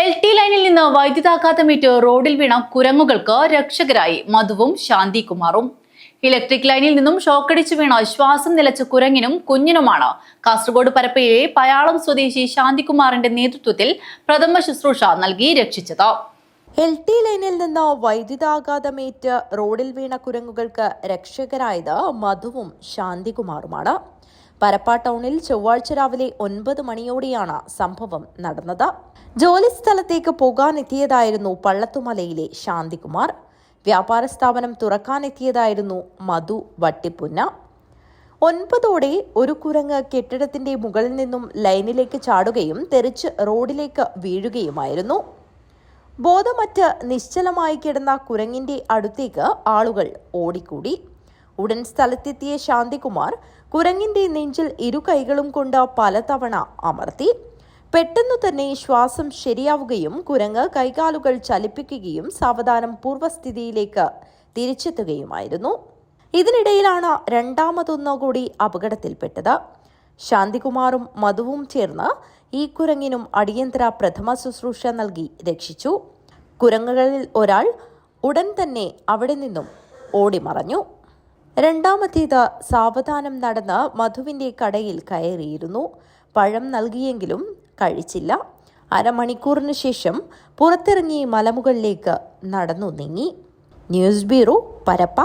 L T ലൈനിൽ നിന്ന് വൈദ്യുതാഘാതമേറ്റ് റോഡിൽ വീണ കുരങ്ങുകൾക്ക് രക്ഷകരായി മധുവും ശാന്തികുമാറും. ഇലക്ട്രിക് ലൈനിൽ നിന്നും ഷോക്കടിച്ചു വീണ ശ്വാസം നിലച്ച കുരങ്ങിനും കുഞ്ഞിനുമാണ്. കാസർഗോഡ് പരപ്പയിലെ പയാളം സ്വദേശി ശാന്തികുമാറിന്റെ നേതൃത്വത്തിൽ പ്രഥമ ശുശ്രൂഷ നൽകി രക്ഷിച്ചത്. എൽ ടി ലൈനിൽ നിന്ന് വൈദ്യുതാഘാതമേറ്റ് റോഡിൽ വീണ കുരങ്ങുകൾക്ക് രക്ഷകരായത് മധുവും ശാന്തികുമാറുമാണ്. പരപ്പ ടൗണിൽ ചൊവ്വാഴ്ച രാവിലെ ഒൻപത് മണിയോടെയാണ് സംഭവം നടന്നത്. ജോലി സ്ഥലത്തേക്ക് പോകാനെത്തിയതായിരുന്നു പള്ളത്തുമലയിലെ ശാന്തികുമാർ. വ്യാപാര സ്ഥാപനം തുറക്കാനെത്തിയതായിരുന്നു മധു വട്ടിപ്പുന്ന. ഒൻപതോടെ ഒരു കുരങ്ങ് കെട്ടിടത്തിന്റെ മുകളിൽ നിന്നും ലൈനിലേക്ക് ചാടുകയും തെറിച്ച് റോഡിലേക്ക് വീഴുകയുമായിരുന്നു. ബോധമറ്റ് നിശ്ചലമായി കിടന്ന കുരങ്ങിന്റെ അടുത്തേക്ക് ആളുകൾ ഓടിക്കൂടി. ഉടൻ സ്ഥലത്തെത്തിയ ശാന്തികുമാർ കുരങ്ങിന്റെ നെഞ്ചിൽ ഇരു കൈകളും കൊണ്ട് പലതവണ അമർത്തി. പെട്ടെന്നു തന്നെ ശ്വാസം ശരിയാവുകയും കുരങ്ങ് കൈകാലുകൾ ചലിപ്പിക്കുകയും സാവധാനം പൂർവസ്ഥിതിയിലേക്ക് തിരിച്ചെത്തുകയുമായിരുന്നു. ഇതിനിടയിലാണ് രണ്ടാമതൊന്നു കൂടി അപകടത്തിൽപ്പെട്ടത്. ശാന്തികുമാറും മധുവും ചേർന്ന് ഈ കുരങ്ങിനും അടിയന്തര പ്രഥമ ശുശ്രൂഷ നൽകി രക്ഷിച്ചു. കുരങ്ങുകളിൽ ഒരാൾ ഉടൻ തന്നെ അവിടെ നിന്നും ഓടിമറഞ്ഞു. രണ്ടാമത്തേത് സാവധാനം നടന്ന് മധുവിന്റെ കടയിൽ കയറിയിരുന്നു. പഴം നൽകിയെങ്കിലും കഴിച്ചില്ല. അരമണിക്കൂറിന് ശേഷം പുറത്തിറങ്ങി മലമുകളിലേക്ക് നടന്നു നീങ്ങി. News bureau Parappa.